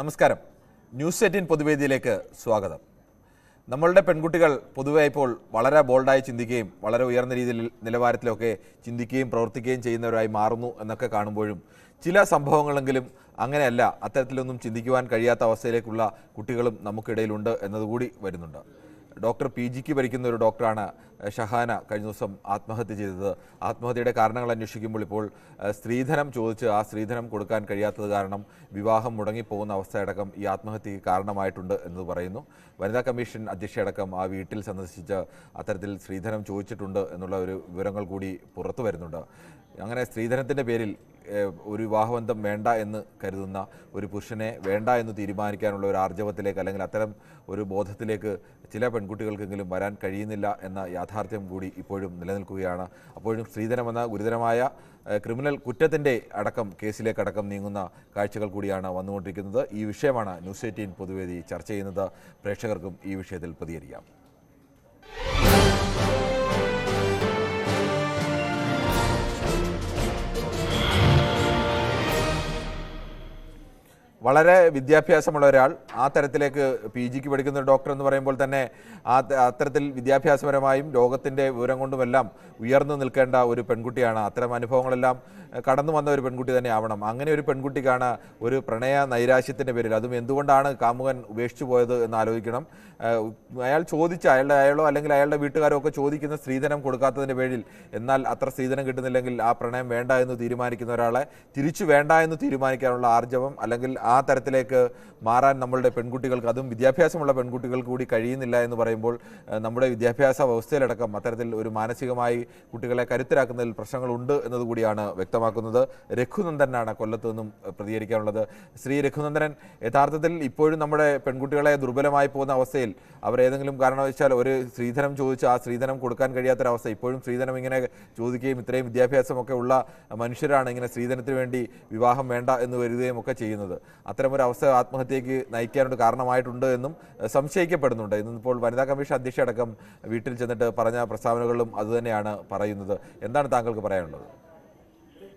നമസ്കാരം. News eighteen പൊതുവേദിയിലേക്ക് സ്വാഗതം. നമ്മളുടെ പെൺകുട്ടികൾ പൊതുവെ ഇപ്പോൾ വളരെ ബോൾഡായി ചിന്തിക്കുകയും വളരെ ഉയർന്ന രീതിയിൽ നിലവാരത്തിലൊക്കെ ചിന്തിക്കുകയും പ്രവർത്തിക്കുകയും ചെയ്യുന്നവരായി മാറുന്നു എന്നൊക്കെ കാണുമ്പോഴും ചില സംഭവങ്ങളെങ്കിലും അങ്ങനെയല്ല അത്തരത്തിലൊന്നും ചിന്തിക്കുവാൻ കഴിയാത്ത അവസ്ഥയിലേക്കുള്ള കുട്ടികളും നമുക്കിടയിലുണ്ട് എന്നതുകൂടി വരുന്നുണ്ട്. ഡോക്ടർ പി ജിക്ക് ഭരിക്കുന്ന ഒരു ഡോക്ടറാണ് ഷഹാന കഴിഞ്ഞ ദിവസം ആത്മഹത്യ ചെയ്തത്. ആത്മഹത്യയുടെ കാരണങ്ങൾ അന്വേഷിക്കുമ്പോൾ ഇപ്പോൾ സ്ത്രീധനം ചോദിച്ച് ആ സ്ത്രീധനം കൊടുക്കാൻ കഴിയാത്തത് കാരണം വിവാഹം മുടങ്ങിപ്പോകുന്ന അവസ്ഥയടക്കം ഈ ആത്മഹത്യക്ക് കാരണമായിട്ടുണ്ട് എന്ന് പറയുന്നു. വനിതാ കമ്മീഷൻ അധ്യക്ഷയടക്കം ആ വീട്ടിൽ സന്ദർശിച്ച് അത്തരത്തിൽ സ്ത്രീധനം ചോദിച്ചിട്ടുണ്ട് എന്നുള്ള ഒരു വിവരങ്ങൾ കൂടി പുറത്തു വരുന്നുണ്ട്. അങ്ങനെ സ്ത്രീധനത്തിന്റെ പേരിൽ ഒരു വിവാഹബന്ധം വേണ്ട എന്ന് കരുതുന്ന ഒരു പുരുഷനെ വേണ്ട എന്ന് തീരുമാനിക്കാനുള്ള ഒരു ആർജവത്തിലേക്ക് അല്ലെങ്കിൽ അത്തരം ഒരു ബോധത്തിലേക്ക് ചില പെൺകുട്ടികൾക്കെങ്കിലും വരാൻ കഴിയുന്നില്ല എന്ന യാഥാർത്ഥ്യം കൂടി ഇപ്പോഴും നിലനിൽക്കുകയാണ്. അപ്പോഴും സ്ത്രീധനം എന്ന ഗുരുതരമായ ക്രിമിനൽ കുറ്റത്തിന്റെ അടക്കം കേസിലേക്കടക്കം നീങ്ങുന്ന കാഴ്ചകൾ കൂടിയാണ് വന്നുകൊണ്ടിരിക്കുന്നത്. ഈ വിഷയമാണ് ന്യൂസ് എയ്റ്റീൻ പൊതുവേദി ചർച്ച ചെയ്യുന്നത്. പ്രേക്ഷകർക്കും ഈ വിഷയത്തിൽ പ്രതികരിക്കാം. വളരെ വിദ്യാഭ്യാസമുള്ള ഒരാൾ ആ തരത്തിലേക്ക് പി ജിക്ക് പഠിക്കുന്ന ഡോക്ടർ എന്ന് പറയുമ്പോൾ തന്നെ ആ അത്തരത്തിൽ വിദ്യാഭ്യാസപരമായും ലോകത്തിന്റെ വിവരം കൊണ്ടുമെല്ലാം ഉയർന്നു നിൽക്കേണ്ട ഒരു പെൺകുട്ടിയാണ്. അത്തരം അനുഭവങ്ങളെല്ലാം കടന്നു വന്ന ഒരു പെൺകുട്ടി തന്നെ ആവണം. അങ്ങനെ ഒരു പെൺകുട്ടിക്കാണ് ഒരു പ്രണയ നൈരാശ്യത്തിന്റെ പേരിൽ. അതും എന്തുകൊണ്ടാണ് കാമുകൻ ഉപേക്ഷിച്ചു പോയത് എന്ന് ആലോചിക്കണം. അയാൾ ചോദിച്ച അയാളുടെ അയാളോ അല്ലെങ്കിൽ അയാളുടെ വീട്ടുകാരോ ഒക്കെ ചോദിക്കുന്ന സ്ത്രീധനം കൊടുക്കാത്തതിന്റെ പേരിൽ. എന്നാൽ അത്ര സ്ത്രീധനം കിട്ടുന്നില്ലെങ്കിൽ ആ പ്രണയം വേണ്ട എന്ന് തീരുമാനിക്കുന്ന ഒരാളെ തിരിച്ചു വേണ്ട എന്ന് തീരുമാനിക്കാനുള്ള ആർജവം അല്ലെങ്കിൽ ആ തരത്തിലേക്ക് മാറാൻ നമ്മളുടെ പെൺകുട്ടികൾക്ക് അതും വിദ്യാഭ്യാസമുള്ള പെൺകുട്ടികൾക്ക് കൂടി കഴിയുന്നില്ല എന്ന് പറയുമ്പോൾ നമ്മുടെ വിദ്യാഭ്യാസ വ്യവസ്ഥയിലടക്കം അത്തരത്തിൽ ഒരു മാനസികമായി കുട്ടികളെ കരുത്തരാക്കുന്നതിൽ പ്രശ്നങ്ങളുണ്ട് എന്നതുകൂടിയാണ് വ്യക്തമാക്കുന്നത് രഘുനന്ദനാണ് കൊല്ലത്ത് നിന്നും പ്രതികരിക്കാനുള്ളത്. ശ്രീ രഘുനന്ദനൻ യഥാർത്ഥത്തിൽ ഇപ്പോഴും നമ്മുടെ പെൺകുട്ടികളെ ദുർബലമായി പോകുന്ന അവസ്ഥയിൽ അവർ ഏതെങ്കിലും കാരണവശാൽ ഒരു സ്ത്രീധനം ചോദിച്ച് ആ സ്ത്രീധനം കൊടുക്കാൻ കഴിയാത്തൊരവസ്ഥ ഇപ്പോഴും സ്ത്രീധനം ഇങ്ങനെ ചോദിക്കുകയും ഇത്രയും വിദ്യാഭ്യാസമൊക്കെ ഉള്ള മനുഷ്യരാണ് ഇങ്ങനെ സ്ത്രീധനത്തിന് വേണ്ടി വിവാഹം വേണ്ട എന്ന് വരികയും ഒക്കെ ചെയ്യുന്നത്. അത്തരമൊരു അവസ്ഥ ആത്മഹത്യയ്ക്ക് നയിക്കാനൊരു കാരണമായിട്ടുണ്ട് എന്നും സംശയിക്കപ്പെടുന്നുണ്ട്. ഇന്നിപ്പോൾ വനിതാ കമ്മീഷൻ അധ്യക്ഷ അടക്കം വീട്ടിൽ ചെന്നിട്ട് പറഞ്ഞ പ്രസ്താവനകളിലും അതുതന്നെയാണ് പറയുന്നത്. എന്താണ് താങ്കൾക്ക് പറയാനുള്ളത്?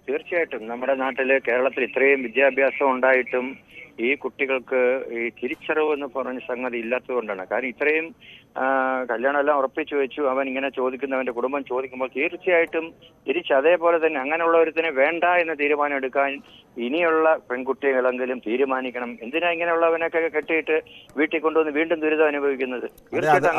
തീർച്ചയായിട്ടും നമ്മുടെ നാട്ടിൽ കേരളത്തിൽ ഇത്രയും വിദ്യാഭ്യാസം ഉണ്ടായിട്ടും ഈ കുട്ടികൾക്ക് ഈ തിരിച്ചറിവ് എന്ന് പറഞ്ഞ സംഗതി ഇല്ലാത്തതുകൊണ്ടാണ്. കാരണം ഇത്രയും കല്യാണം എല്ലാം ഉറപ്പിച്ചു വെച്ചു. അവൻ ഇങ്ങനെ ചോദിക്കുന്ന അവന്റെ കുടുംബം ചോദിക്കുമ്പോൾ തീർച്ചയായിട്ടും തിരിച്ച് അതേപോലെ തന്നെ അങ്ങനെയുള്ള ഒരുത്തിനെ വേണ്ട എന്ന തീരുമാനം എടുക്കാൻ ഇനിയുള്ള പെൺകുട്ടികളെങ്കിലും തീരുമാനിക്കണം. എന്തിനാ ഇങ്ങനെയുള്ളവനൊക്കെ കെട്ടിയിട്ട് വീട്ടിൽ കൊണ്ടുവന്ന് വീണ്ടും ദുരിതം അനുഭവിക്കുന്നത്? അതെ,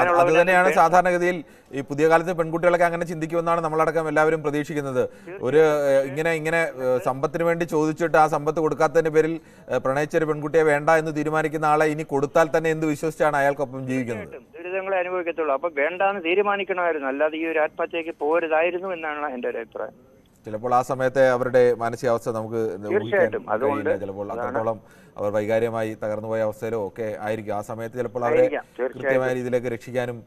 തന്നെയാണ് സാധാരണഗതിയിൽ ഈ പുതിയ കാലത്ത് പെൺകുട്ടികളൊക്കെ അങ്ങനെ ചിന്തിക്കുമെന്നാണ് നമ്മളടക്കം എല്ലാവരും പ്രതീക്ഷിക്കുന്നത്. ഒരു ഇങ്ങനെ ഇങ്ങനെ സമ്പത്തിന് വേണ്ടി ചോദിച്ചിട്ട് ആ സമ്പത്ത് കൊടുക്കാത്തതിന്റെ പേരിൽ ഏഹ്, പ്രണയിച്ച ഒരു പെൺകുട്ടിയെ വേണ്ട എന്ന് തീരുമാനിക്കുന്ന ആളെ ഇനി കൊടുത്താൽ തന്നെ എന്ത് വിശ്വസിച്ചാണ് അയാൾക്കൊപ്പം ജീവിക്കുന്നത്? ദുരിതങ്ങളെ അനുഭവിക്കത്തുള്ളൂ. അപ്പൊ വേണ്ടാന്ന് തീരുമാനിക്കണമായിരുന്നു. അല്ലാതെ ഈ ഒരു ആത്മഹത്യക്ക് പോരുതായിരുന്നു എന്നാണ് എന്റെ ഒരു അഭിപ്രായം. ചിലപ്പോൾ ആ സമയത്തെ അവരുടെ മാനസികാവസ്ഥ നമുക്ക് തീർച്ചയായിട്ടും. അതുകൊണ്ട് ചിലപ്പോൾ അത്രത്തോളം അവർ വൈകാരികമായി തകർന്നുപോയ അവസ്ഥയിലോ ഒക്കെ ആയിരിക്കും. ആ സമയത്ത് ചിലപ്പോൾ അവരെ. കൃത്യമായ രീതിയിലേക്ക് രക്ഷിക്കാനും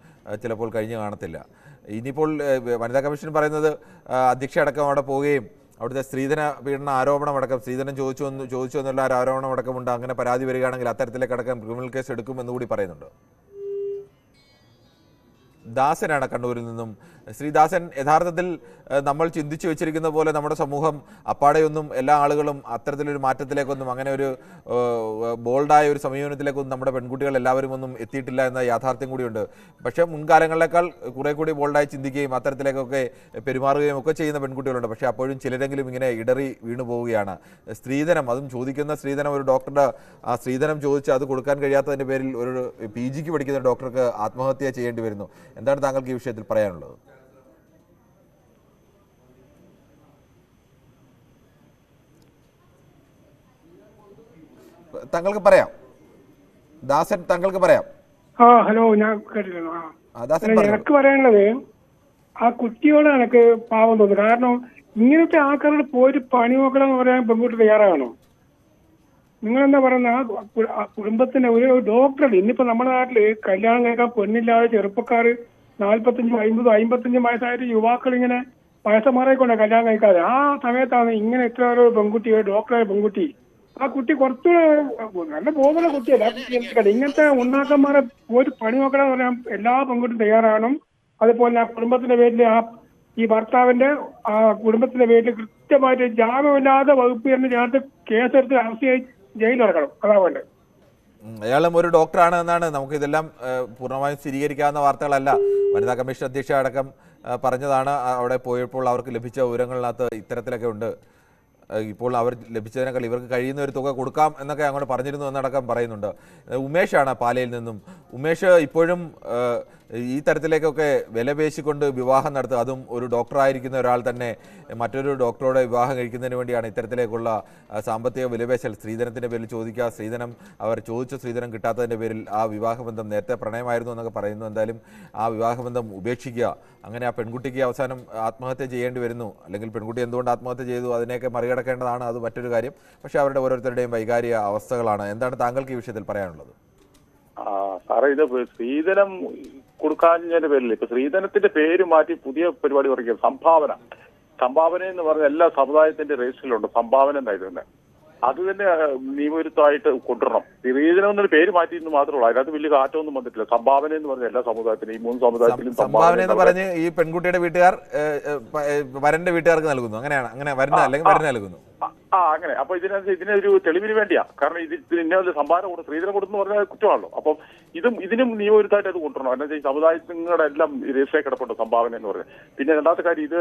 ചിലപ്പോൾ കഴിഞ്ഞു കാണത്തില്ല. ഇനിയിപ്പോൾ വനിതാ കമ്മീഷൻ പറയുന്നത് അധ്യക്ഷ അടക്കം അവിടെ പോവുകയും അവിടുത്തെ സ്ത്രീധന പീഡന ആരോപണം അടക്കം സ്ത്രീധനം ചോദിച്ചു എന്ന് ചോദിച്ചു എന്നുള്ള ഒരു ആരോപണം അടക്കമുണ്ട് അങ്ങനെ പരാതി വരികയാണെങ്കിൽ അത്തരത്തിലേക്ക് അടക്കം ക്രിമിനൽ കേസ് എടുക്കും എന്ന് കൂടി പറയുന്നുണ്ട്. ദാസനാണ് കണ്ണൂരിൽ നിന്നും ശ്രീ ദാസൻ യഥാർത്ഥത്തിൽ നമ്മൾ ചിന്തിച്ചു വെച്ചിരിക്കുന്ന പോലെ നമ്മുടെ സമൂഹം അപ്പാടെയൊന്നും എല്ലാ ആളുകളും അത്തരത്തിലൊരു മാറ്റത്തിലേക്കൊന്നും അങ്ങനെ ഒരു ബോൾഡായ ഒരു സമീപനത്തിലേക്കൊന്നും നമ്മുടെ പെൺകുട്ടികൾ എല്ലാവരും ഒന്നും എത്തിയിട്ടില്ല എന്ന യാഥാർത്ഥ്യം കൂടിയുണ്ട്. പക്ഷേ മുൻകാലങ്ങളിലേക്കാൾ കുറെ കൂടി ബോൾഡായി ചിന്തിക്കുകയും അത്തരത്തിലേക്കൊക്കെ പെരുമാറുകയും ഒക്കെ ചെയ്യുന്ന പെൺകുട്ടികളുണ്ട്. പക്ഷേ അപ്പോഴും ചിലരെങ്കിലും ഇങ്ങനെ ഇടറി വീണു പോവുകയാണ്. സ്ത്രീധനം അതും ചോദിക്കുന്ന സ്ത്രീധനം ഒരു ഡോക്ടറുടെ ആ സ്ത്രീധനം ചോദിച്ച് അത് കൊടുക്കാൻ കഴിയാത്തതിന്റെ പേരിൽ ഒരു പി ജിക്ക് പഠിക്കുന്ന ഡോക്ടർക്ക് ആത്മഹത്യ ചെയ്യേണ്ടി വരുന്നു. എന്താണ് താങ്കൾക്ക് ഈ വിഷയത്തിൽ പറയാനുള്ളത്? താങ്കൾക്ക് പറയാം. ദാസൻ താങ്കൾക്ക് പറയാം. ആ ഹലോ ഞാൻ കേട്ടിരുന്നു ആ. എനിക്ക് പറയാനുള്ളത് ആ കുട്ടിയോട് എനിക്ക് പാവം തോന്നുന്നു. കാരണം ഇങ്ങനത്തെ ആൾക്കാരോട് പോയിട്ട് പണി നോക്കണം എന്ന് പറയാൻ പെൺകുട്ടി തയ്യാറാകണോ? നിങ്ങൾ എന്താ പറയുന്നത് ആ കുടുംബത്തിന്റെ ഒരു ഡോക്ടർ ഇന്നിപ്പോ നമ്മുടെ നാട്ടിൽ കല്യാണം കഴിക്കാൻ പെണ്ണില്ലാതെ ചെറുപ്പക്കാർ നാല്പത്തഞ്ചും അമ്പതും അമ്പത്തഞ്ചും വയസ്സായിട്ട് യുവാക്കൾ ഇങ്ങനെ വയസ്സന്മാരെ കല്യാണം കഴിക്കാതെ. ആ സമയത്താണ് ഇങ്ങനെ ഇത്ര ഒരു പെൺകുട്ടി ഒരു ഡോക്ടറായ പെൺകുട്ടി ആ കുട്ടി കുറച്ച് നല്ല ബോധമുള്ള കുട്ടിയല്ല. ആ കുട്ടി എന്തൊക്കെ ഇങ്ങനത്തെ ഉണ്ടാക്കന്മാരെ പോയിട്ട് പണി നോക്കണമെന്ന് പറയാൻ എല്ലാ പെൺകുട്ടിയും തയ്യാറാകണം. അതുപോലെ ആ കുടുംബത്തിന്റെ പേരിൽ ആ ഈ ഭർത്താവിന്റെ ആ കുടുംബത്തിന്റെ പേരിൽ കൃത്യമായിട്ട് ജാമ്യമില്ലാതെ വകുപ്പ് തന്നെ ചേർത്ത് കേസെടുത്ത് അറസ്റ്റ് ജയിലിൽ ജയിലിറക്കണം അതാ വേണ്ടത്. അയാളും ഒരു ഡോക്ടറാണ് എന്നാണ് നമുക്ക് ഇതെല്ലാം പൂർണമായും സ്ഥിരീകരിക്കാവുന്ന വാർത്തകളല്ല. വനിതാ കമ്മീഷൻ അധ്യക്ഷ അടക്കം പറഞ്ഞതാണ്. അവിടെ പോയപ്പോൾ അവർക്ക് ലഭിച്ച വിവരങ്ങളിനകത്ത് ഇത്തരത്തിലൊക്കെ ഉണ്ട്. ഇപ്പോൾ അവർ ലഭിച്ചതിനേക്കാൾ ഇവർക്ക് കഴിയുന്ന ഒരു തുക കൊടുക്കാം എന്നൊക്കെ അങ്ങോട്ട് പറഞ്ഞിരുന്നു എന്നടക്കം പറയുന്നുണ്ട്. ഉമേഷാണ് പാലയിൽ നിന്നും ഉമേഷ് ഇപ്പോഴും ഈ തരത്തിലേക്കൊക്കെ വില പേശിക്കൊണ്ട് വിവാഹം നടത്തുക. അതും ഒരു ഡോക്ടറായിരിക്കുന്ന ഒരാൾ തന്നെ മറ്റൊരു ഡോക്ടറോടെ വിവാഹം കഴിക്കുന്നതിന് വേണ്ടിയാണ് ഇത്തരത്തിലേക്കുള്ള സാമ്പത്തിക വിലപേശൽ സ്ത്രീധനത്തിന്റെ പേരിൽ ചോദിക്കുക സ്ത്രീധനം അവർ ചോദിച്ച സ്ത്രീധനം കിട്ടാത്തതിന്റെ പേരിൽ ആ വിവാഹബന്ധം നേരത്തെ പ്രണയമായിരുന്നു എന്നൊക്കെ പറയുന്നു. എന്തായാലും ആ വിവാഹബന്ധം ഉപേക്ഷിക്കുക. അങ്ങനെ ആ പെൺകുട്ടിക്ക് അവസാനം ആത്മഹത്യ ചെയ്യേണ്ടി വരുന്നു. അല്ലെങ്കിൽ പെൺകുട്ടി എന്തുകൊണ്ട് ആത്മഹത്യ ചെയ്തു? അതിനെയൊക്കെ മറികടക്കേണ്ടതാണ്. അത് മറ്റൊരു കാര്യം. പക്ഷേ അവരുടെ ഓരോരുത്തരുടെയും വൈകാരിക അവസ്ഥകളാണ്. എന്താണ് താങ്കൾക്ക് ഈ വിഷയത്തിൽ പറയാനുള്ളത്? സാറേ ഇത് സ്ത്രീധനം കൊടുക്കാഞ്ഞതിന്റെ പേരിൽ ഇപ്പൊ സ്ത്രീധനത്തിന്റെ പേര് മാറ്റി പുതിയ പരിപാടി പറയുക സംഭാവന. സംഭാവന എന്ന് പറഞ്ഞ എല്ലാ സമുദായത്തിന്റെ രജിസ്റ്ററിലുണ്ട് സംഭാവന എന്നായിരുന്നു അത് തന്നെ നിയമവിരുദ്ധമായിട്ട് കൊണ്ടുവരണം. സ്ത്രീധനം എന്നൊരു പേര് മാറ്റിയെന്ന് മാത്രമേ ഉള്ളൂ. അതിനകത്ത് വലിയ കാറ്റമൊന്നും വന്നിട്ടില്ല. സംഭാവന എന്ന് പറഞ്ഞ എല്ലാ സമുദായത്തിനും ഈ മൂന്ന് സമുദായത്തിലും സംഭാവന എന്ന് പറഞ്ഞ് ഈ പെൺകുട്ടിയുടെ വീട്ടുകാർ വരന്റെ വീട്ടുകാർക്ക് നൽകുന്നു. അങ്ങനെയാണ്. അങ്ങനെ വരുന്ന അല്ലെങ്കിൽ വരുന്ന നൽകുന്നു. ആ, അങ്ങനെ. അപ്പൊ ഇതിനകത്ത് ഇതിനൊരു തെളിവിന് വേണ്ടിയാ. കാരണം ഇത് ഇന്ന സംഭാവന കൊടുത്ത് സ്ത്രീധനം കൊടുത്തെന്ന് പറഞ്ഞാൽ കുറ്റമാണല്ലോ. അപ്പം ഇതും ഇതിനും നിയമവിരുദ്ധമായിട്ട് അത് കൊണ്ടുവരണം. എന്താ വെച്ചാൽ സമുദായങ്ങളുടെ എല്ലാം രജിസ്റ്റർ കിടപ്പുണ്ട് സംഭാവന എന്ന് പറയുന്നത് പിന്നെ രണ്ടാമത്തെ കാര്യം ഇത്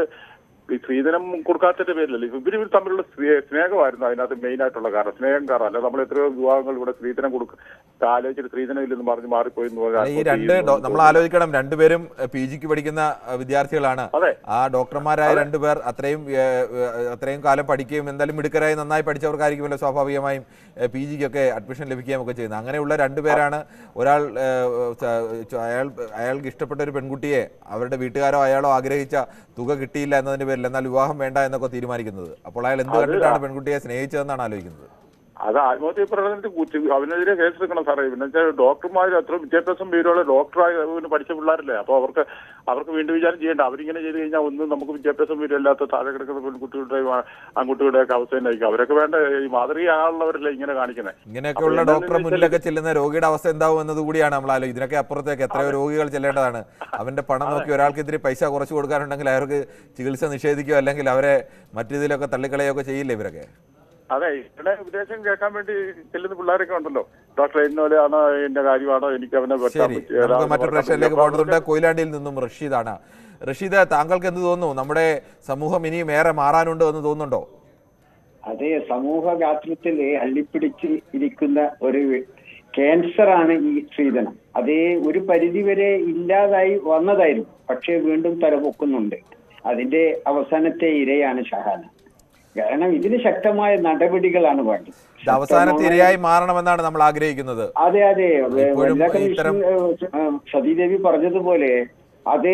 സ്ത്രീധനം കൊടുക്കാത്തതിന്റെ പേരിലല്ലേ? ഇവർ തമ്മിലുള്ള സ്നേ- സ്നേഹമായിരുന്നു അതിനകത്ത് മെയിൻ ആയിട്ടുള്ള കാരണം. സ്നേഹം കാരണം. അല്ല നമ്മൾ എത്രയോ വിവാഹങ്ങൾ ഇവിടെ സ്ത്രീധനം കൊടുക്കും ആലോചിച്ചിട്ട് സ്ത്രീധനം ഇല്ലെന്ന് പറഞ്ഞ് മാറിപ്പോയി എന്ന് പറഞ്ഞാൽ ഈ രണ്ട് നമ്മൾ ആലോചിക്കണം. രണ്ടുപേരും പി ജിക്ക് പഠിക്കുന്ന വിദ്യാർത്ഥികളാണ്. ആ ഡോക്ടർമാരായ രണ്ടുപേർ അത്രയും അത്രയും കാലം പഠിക്കുകയും എന്തായാലും മിടുക്കരായി നന്നായി പഠിച്ചവർക്കായിരിക്കുമല്ലോ സ്വാഭാവികമായും പി ജിക്കൊക്കെ അഡ്മിഷൻ ലഭിക്കുകയും ഒക്കെ ചെയ്യുന്നത്. അങ്ങനെയുള്ള രണ്ടുപേരാണ് ഒരാൾ അയാൾ അയാൾക്ക് ഇഷ്ടപ്പെട്ട ഒരു പെൺകുട്ടിയെ അവരുടെ വീട്ടുകാരോ അയാളോ ആഗ്രഹിച്ച തുക കിട്ടിയില്ല എന്നതിന്റെ പേരിൽ എന്നാൽ വിവാഹം വേണ്ട എന്നൊക്കെ തീരുമാനിക്കുന്നത്. അപ്പോൾ അയാൾ എന്ത് കണ്ടിട്ടാണ് പെൺകുട്ടിയെ സ്നേഹിച്ചതെന്നാണ് ആലോചിക്കുന്നത്? അത് ആത്മഹത്യ പ്രകടനത്തിൽ കുറ്റ അവനെതിരെ കേസെടുക്കണം സാറേ. പിന്നെ വെച്ചാൽ ഡോക്ടർമാർ അത്ര വിദ്യാഭ്യാസം പേരുള്ള ഡോക്ടറായി പഠിച്ച പിള്ളേരല്ലേ? അപ്പോൾ അവർക്ക് അവർക്ക് വീണ്ടും വിചാരം ചെയ്യേണ്ട. അവരിങ്ങനെ ചെയ്ത് കഴിഞ്ഞാൽ ഒന്നും നമുക്ക് വിദ്യാഭ്യാസം പേരില്ലാത്ത താഴെ കിടക്കുന്ന പെൺകുട്ടികളുടെ ആൺകുട്ടികളുടെ ഒക്കെ അവസ്ഥ തന്നെയായിരിക്കും. അവരൊക്കെ വേണ്ട ഈ മാതൃകയാണുള്ളവരല്ലേ ഇങ്ങനെ കാണിക്കുന്നത് ഇങ്ങനെയൊക്കെയുള്ള ഡോക്ടറെ മുന്നിലൊക്കെ ചെല്ലുന്ന രോഗിയുടെ അവസ്ഥ എന്താവും എന്നത് കൂടിയാണ് നമ്മൾ ആലോചിക്കുന്നത് ഇതിനൊക്കെ അപ്പുറത്തേക്ക് എത്രയോ രോഗികൾ ചെല്ലേണ്ടതാണ്. അവന്റെ പണം നോക്കി ഒരാൾക്കെതിരെ പൈസ കുറച്ച് കൊടുക്കാനുണ്ടെങ്കിൽ അവർക്ക് ചികിത്സ നിഷേധിക്കുകയോ അല്ലെങ്കിൽ അവരെ മറ്റു രീതിയിലൊക്കെ തള്ളിക്കളയൊക്കെ ചെയ്യില്ലേ ഇവരൊക്കെ? അതെ ഇവിടെ ഉപദേശം കേൾക്കാൻ വേണ്ടി ചെല്ലുന്ന പിള്ളേരൊക്കെ ഉണ്ടല്ലോ. ഡോക്ടർ ഇന്നോലെയാണോ എന്റെ കാര്യമാണോ എനിക്ക് അവനെ മറ്റു പ്രശ്നത്തിലേക്ക് പോകേണ്ടതുണ്ട്. കൊയിലാണ്ടിയിൽ നിന്നും റഷീദാണ്. റഷീദ് താങ്കൾക്ക് എന്ത് തോന്നുന്നു? നമ്മുടെ സമൂഹം ഇനിയും ഏറെ മാറാനുണ്ട് എന്ന് തോന്നുന്നുണ്ടോ? അതെ സമൂഹഗാത്രത്തിൽ അള്ളിപ്പിടിച്ച് ഇരിക്കുന്ന ഒരു ക്യാൻസർ ആണ് ഈ സ്ത്രീധനം. അതേ ഒരു പരിധിവരെ ഇല്ലാതായി വന്നതായിരുന്നു. പക്ഷേ വീണ്ടും തലപൊക്കുന്നുണ്ട്. അതിന്റെ അവസാനത്തെ ഇരയാണ് ഷഹാന. കാരണം ഇതിന് ശക്തമായ നടപടികളാണ് വേണ്ടത്. അവസാന തിരയായി ഇരയായി മാറണമെന്നാണ് നമ്മൾ ആഗ്രഹിക്കുന്നത്. അതെ അതെ. വനിതാ കമ്മീഷൻ സതീദേവി പറഞ്ഞതുപോലെ അത്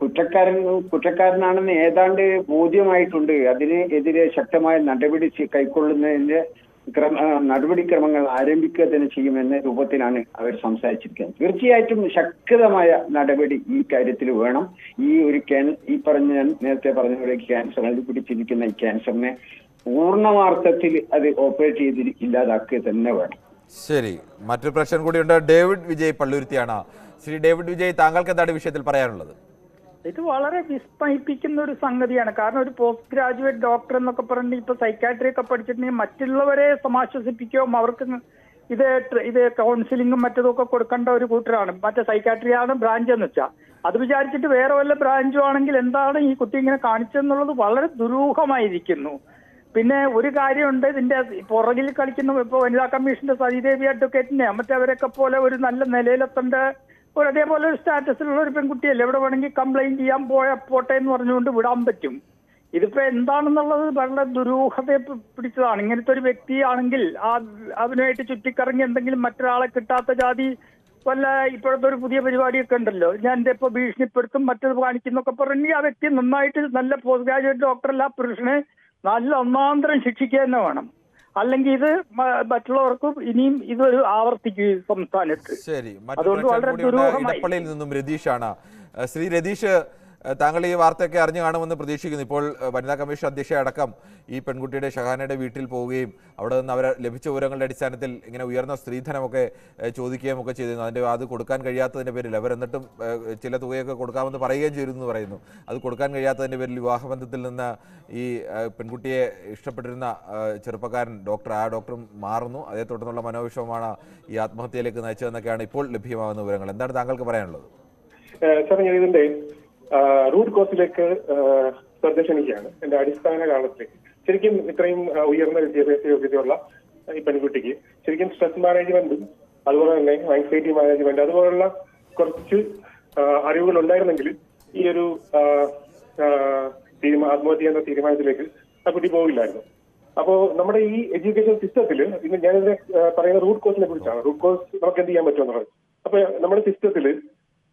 കുറ്റക്കാരൻ കുറ്റക്കാരനാണെന്ന് ഏതാണ്ട് ബോധ്യമായിട്ടുണ്ട്. അതിന് എതിരെ ശക്തമായ നടപടി കൈക്കൊള്ളുന്നതിന്റെ ക്രമ നടപടിക്രമങ്ങൾ ആരംഭിക്കുക തന്നെ ചെയ്യുമെന്ന രൂപത്തിലാണ് അവർ സംസാരിച്ചിരിക്കുന്നത്. തീർച്ചയായിട്ടും ശക്തമായ നടപടി ഈ കാര്യത്തിൽ വേണം. ഈ ഒരു ക്യാൻ ഈ പറഞ്ഞ ഞാൻ നേരത്തെ പറഞ്ഞ പോലെ ക്യാൻസർ പിടിച്ചിരിക്കുന്ന ഈ ക്യാൻസറിനെ പൂർണമാർത്ഥത്തിൽ അത് ഓപ്പറേറ്റ് ചെയ്ത് ഇല്ലാതാക്കുക തന്നെ വേണം. ശരി. മറ്റൊരു പ്രശ്നം കൂടിയുണ്ട്. ഡേവിഡ് വിജയ് പള്ളുരുത്തിയാണ്. ശ്രീ ഡേവിഡ് വിജയ് താങ്കൾക്ക് എന്താണ് വിഷയത്തിൽ പറയാനുള്ളത്? ഇത് വളരെ വിസ്മയിപ്പിക്കുന്ന ഒരു സംഗതിയാണ്. കാരണം ഒരു പോസ്റ്റ് ഗ്രാജുവേറ്റ് ഡോക്ടർ എന്നൊക്കെ പറഞ്ഞിട്ട് ഇപ്പൊ സൈക്കാട്രി ഒക്കെ പഠിച്ചിട്ടുണ്ടെങ്കിൽ മറ്റുള്ളവരെ സമാശ്വസിപ്പിക്കുകയും അവർക്ക് ഇത് ഇത് കൗൺസിലിങ്ങും ഒക്കെ കൊടുക്കേണ്ട ഒരു കൂട്ടരാണ്. മറ്റേ സൈക്കാട്രിയാണ് ബ്രാഞ്ച് എന്ന് വെച്ചാൽ അത് വിചാരിച്ചിട്ട് വേറെ വല്ല ബ്രാഞ്ചും ആണെങ്കിൽ എന്താണ് ഈ കുട്ടി ഇങ്ങനെ കാണിച്ചെന്നുള്ളത് വളരെ ദുരൂഹമായിരിക്കുന്നു. പിന്നെ ഒരു കാര്യമുണ്ട് ഇതിന്റെ പുറകിൽ കളിക്കുന്ന ഇപ്പൊ വനിതാ കമ്മീഷന്റെ സതീദേവി അഡ്വക്കേറ്റിനെ മറ്റവരൊക്കെ പോലെ ഒരു നല്ല നിലയിലെത്തേണ്ട ഒരു അതേപോലെ ഒരു സ്റ്റാറ്റസിലുള്ള ഒരു പെൺകുട്ടിയല്ലേ? എവിടെ വേണമെങ്കിൽ കംപ്ലൈന്റ് ചെയ്യാൻ പോയ പോട്ടെ എന്ന് പറഞ്ഞുകൊണ്ട് വിടാൻ പറ്റും. ഇതിപ്പോ എന്താണെന്നുള്ളത് വളരെ ദുരൂഹതയെ പിടിച്ചതാണ്. ഇങ്ങനത്തെ ഒരു വ്യക്തിയാണെങ്കിൽ ആ അതിനായിട്ട് ചുറ്റിക്കറങ്ങി എന്തെങ്കിലും മറ്റൊരാളെ കിട്ടാത്ത ജാതി വല്ല ഇപ്പോഴത്തെ ഒരു പുതിയ പരിപാടിയൊക്കെ ഉണ്ടല്ലോ. ഞാൻ എന്റെ ഇപ്പൊ ഭീഷണിപ്പെടുത്തും മറ്റത് കാണിക്കുന്നൊക്കെ പറഞ്ഞെങ്കിൽ ആ വ്യക്തി നന്നായിട്ട് നല്ല പോസ്റ്റ് ഗ്രാജുവേറ്റ് ഡോക്ടറല്ല പുരുഷനെ നല്ല ഒന്നാന്തരം ശിക്ഷിക്കുക തന്നെ വേണം. അല്ലെങ്കിൽ ഇത് മറ്റുള്ളവർക്കും ഇനിയും ഇതൊരു ആവർത്തിക്കും ഈ സംസ്ഥാനത്ത്. ശരി. ദുരൂഹമായി. നിന്നും രതീഷാണ്. ശ്രീ രതീഷ് താങ്കൾ ഈ വാർത്തയൊക്കെ അറിഞ്ഞു കാണുമെന്ന് പ്രതീക്ഷിക്കുന്നു. ഇപ്പോൾ വനിതാ കമ്മീഷൻ അധ്യക്ഷ അടക്കം ഈ പെൺകുട്ടിയുടെ ഷഹാനയുടെ വീട്ടിൽ പോവുകയും അവിടെ നിന്ന് അവരെ ലഭിച്ച വിവരങ്ങളുടെ അടിസ്ഥാനത്തിൽ ഇങ്ങനെ ഉയർന്ന സ്ത്രീധനമൊക്കെ ചോദിക്കുകയും ഒക്കെ ചെയ്തിരുന്നു. അതിന്റെ അത് കൊടുക്കാൻ കഴിയാത്തതിന്റെ പേരിൽ അവർ എന്നിട്ടും ചില തുകയൊക്കെ കൊടുക്കാമെന്ന് പറയുകയും ചെയ്തിരുന്നു പറയുന്നു. അത് കൊടുക്കാൻ കഴിയാത്തതിന്റെ പേരിൽ വിവാഹബന്ധത്തിൽ നിന്ന് ഈ പെൺകുട്ടിയെ ഇഷ്ടപ്പെട്ടിരുന്ന ചെറുപ്പക്കാരൻ ഡോക്ടർ ആ ഡോക്ടറും മാറുന്നു. അതേ തുടർന്നുള്ള മനോവിഷമമാണ് ഈ ആത്മഹത്യയിലേക്ക് നയിച്ചതെന്നൊക്കെയാണ് ഇപ്പോൾ ലഭ്യമാകുന്ന വിവരങ്ങൾ. എന്താണ് താങ്കൾക്ക് പറയാനുള്ളത്? സാർ ഞാൻ ഇതിന്റെ റൂട്ട് കോസിലേക്ക് ശ്രദ്ധ ക്ഷണിക്കുകയാണ് എന്റെ അടിസ്ഥാന കാലത്തിലേക്ക്. ശരിക്കും ഇത്രയും ഉയർന്ന വിദ്യാഭ്യാസ യോഗ്യതയുള്ള ഈ പെൺകുട്ടിക്ക് ശരിക്കും സ്ട്രെസ് മാനേജ്മെന്റും അതുപോലെ തന്നെ ആൻസൈറ്റി മാനേജ്മെന്റ് അതുപോലുള്ള കുറച്ച് അറിവുകൾ ഉണ്ടായിരുന്നെങ്കിൽ ഈ ഒരു ആത്മഹത്യ എന്ന തീരുമാനത്തിലേക്ക് ആ കുട്ടി പോകില്ലായിരുന്നു അപ്പോ നമ്മുടെ ഈ എഡ്യൂക്കേഷൻ സിസ്റ്റത്തിൽ ഇന്ന് ആ, പറയുന്ന റൂട്ട് കോസിനെ കുറിച്ചാണ്. റൂട്ട് കോസ് നമുക്ക് എന്ത് ചെയ്യാൻ പറ്റുമെന്നുള്ളത്? അപ്പൊ നമ്മുടെ സിസ്റ്റത്തിൽ